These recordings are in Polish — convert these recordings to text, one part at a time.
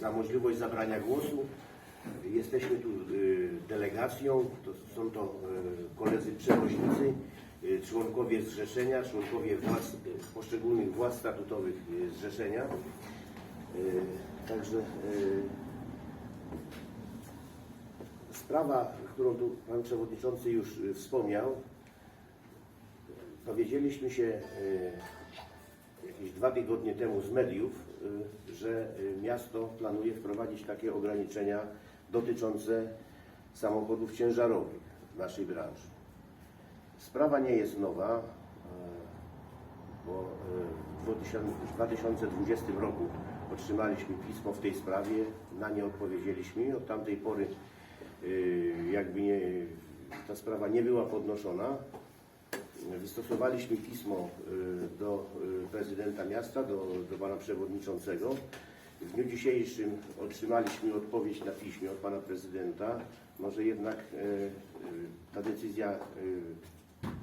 za możliwość zabrania głosu. Jesteśmy tu y, delegacją, to są to y, koledzy przewoźnicy, y, członkowie zrzeszenia, członkowie władz, poszczególnych władz statutowych zrzeszenia. Także sprawa, którą tu Pan Przewodniczący już wspomniał, dowiedzieliśmy się jakieś dwa tygodnie temu z mediów, że y, miasto planuje wprowadzić takie ograniczenia dotyczące samochodów ciężarowych w naszej branży. Sprawa nie jest nowa, y, bo y, w 2000 w 2020 roku otrzymaliśmy pismo w tej sprawie, na nie odpowiedzieliśmy od tamtej pory y, jakby nie, ta sprawa nie była podnoszona. Wystosowaliśmy pismo y, do y, prezydenta miasta, do, do pana przewodniczącego. W dniu dzisiejszym otrzymaliśmy odpowiedź na piśmie od pana prezydenta. Może jednak y, ta decyzja,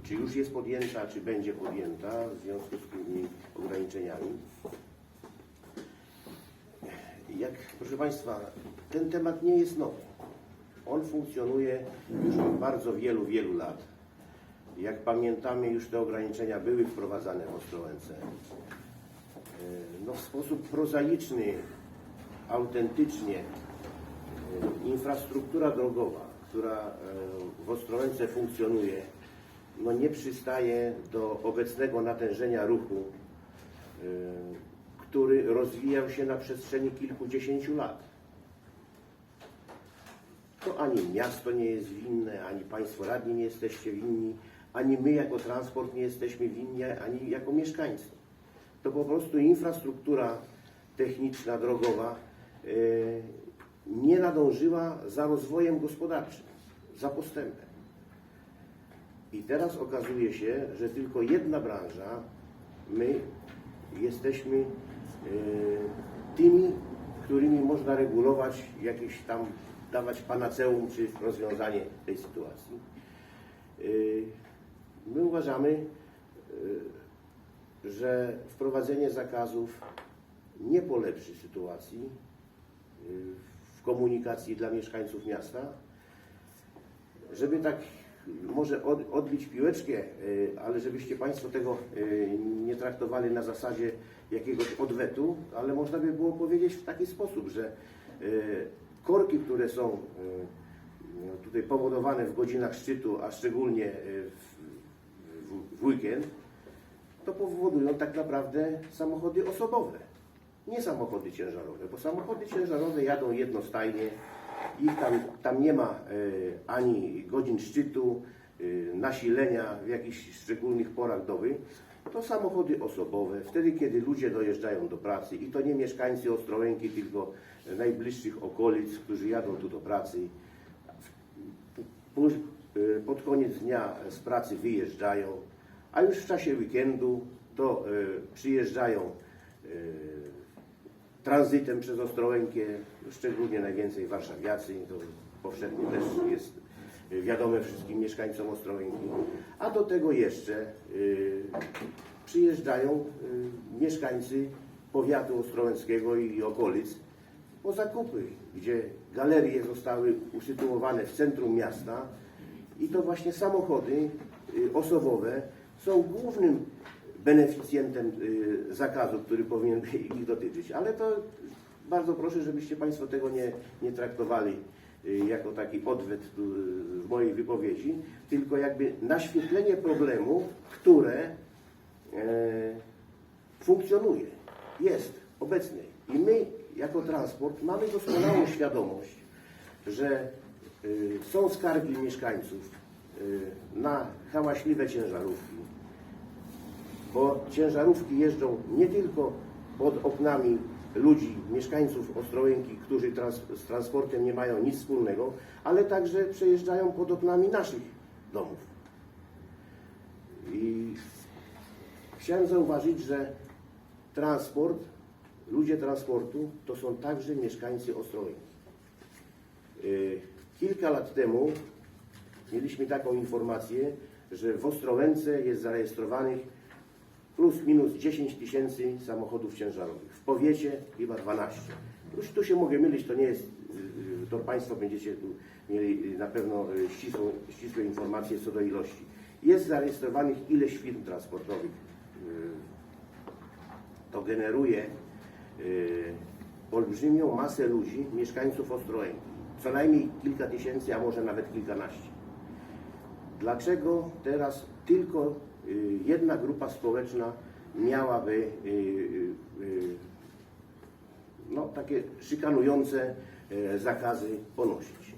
czy już jest podjęta, czy będzie podjęta w związku z tymi ograniczeniami. Jak, proszę Państwa, ten temat nie jest nowy. On funkcjonuje już od bardzo wielu, wielu lat. Jak pamiętamy, już te ograniczenia były wprowadzane w Ostrołęce. No, w sposób prozaiczny, autentycznie, e, infrastruktura drogowa, która e, w Ostrołęce funkcjonuje, no nie przystaje do obecnego natężenia ruchu, e, który rozwijał się na przestrzeni kilkudziesięciu lat. To ani miasto nie jest winne, ani Państwo radni nie jesteście winni, ani my jako transport nie jesteśmy winni, ani jako mieszkańcy. To po prostu infrastruktura techniczna, drogowa e, nie nadążyła za rozwojem gospodarczym, za postępem. I teraz okazuje się, że tylko jedna branża, my jesteśmy e, tymi, którymi można regulować jakieś tam, dawać panaceum czy rozwiązanie tej sytuacji. My uważamy, e, że wprowadzenie zakazów nie polepszy sytuacji e, w komunikacji dla mieszkańców miasta. Żeby tak może od, odbić piłeczkę, e, ale żebyście Państwo tego nie traktowali na zasadzie jakiegoś odwetu, ale można by było powiedzieć w taki sposób, że korki, które są no, tutaj powodowane w godzinach szczytu, a szczególnie w, w, weekend, to powodują tak naprawdę samochody osobowe, nie samochody ciężarowe, bo samochody ciężarowe jadą jednostajnie, ich tam, tam nie ma e, ani godzin szczytu, e, nasilenia w jakichś szczególnych porach doby. To samochody osobowe, wtedy kiedy ludzie dojeżdżają do pracy i to nie mieszkańcy Ostrołęki, tylko najbliższych okolic, którzy jadą tu do pracy. E, Pod koniec dnia z pracy wyjeżdżają, a już w czasie weekendu to e, przyjeżdżają e, tranzytem przez Ostrołękę, szczególnie najwięcej warszawiacy, to powszechnie też jest y, wiadome wszystkim mieszkańcom Ostrołęki. A do tego jeszcze y, przyjeżdżają y, mieszkańcy powiatu ostrołęckiego i okolic po zakupy, gdzie galerie zostały usytuowane w centrum miasta i to właśnie samochody y, osobowe są głównym beneficjentem y, zakazu, który powinien ich dotyczyć. Ale to bardzo proszę, żebyście Państwo tego nie, nie traktowali y, jako taki odwet w mojej wypowiedzi, tylko jakby naświetlenie problemu, które e, funkcjonuje, jest obecny. I my jako transport mamy doskonałą świadomość, że są skargi mieszkańców y, na hałaśliwe ciężarówki, bo ciężarówki jeżdżą nie tylko pod oknami ludzi, mieszkańców Ostrołęki, którzy trans z transportem nie mają nic wspólnego, ale także przejeżdżają pod oknami naszych domów. I chciałem zauważyć, że transport, ludzie transportu to są także mieszkańcy Ostrołęki. Y, Kilka lat temu mieliśmy taką informację, że w Ostrołęce jest zarejestrowanych plus minus 10 tysięcy samochodów ciężarowych. W powiecie chyba 12. Już tu się mogę mylić, to nie jest, to Państwo będziecie tu mieli na pewno y, ścisłą, ścisłe informacje co do ilości. Jest zarejestrowanych ileś firm transportowych. y, To generuje y, olbrzymią masę ludzi, mieszkańców Ostrołęki. Co najmniej kilka tysięcy, a może nawet kilkanaście. Dlaczego teraz tylko y, jedna grupa społeczna miałaby y, y, no, takie szykanujące e, zakazy ponosić?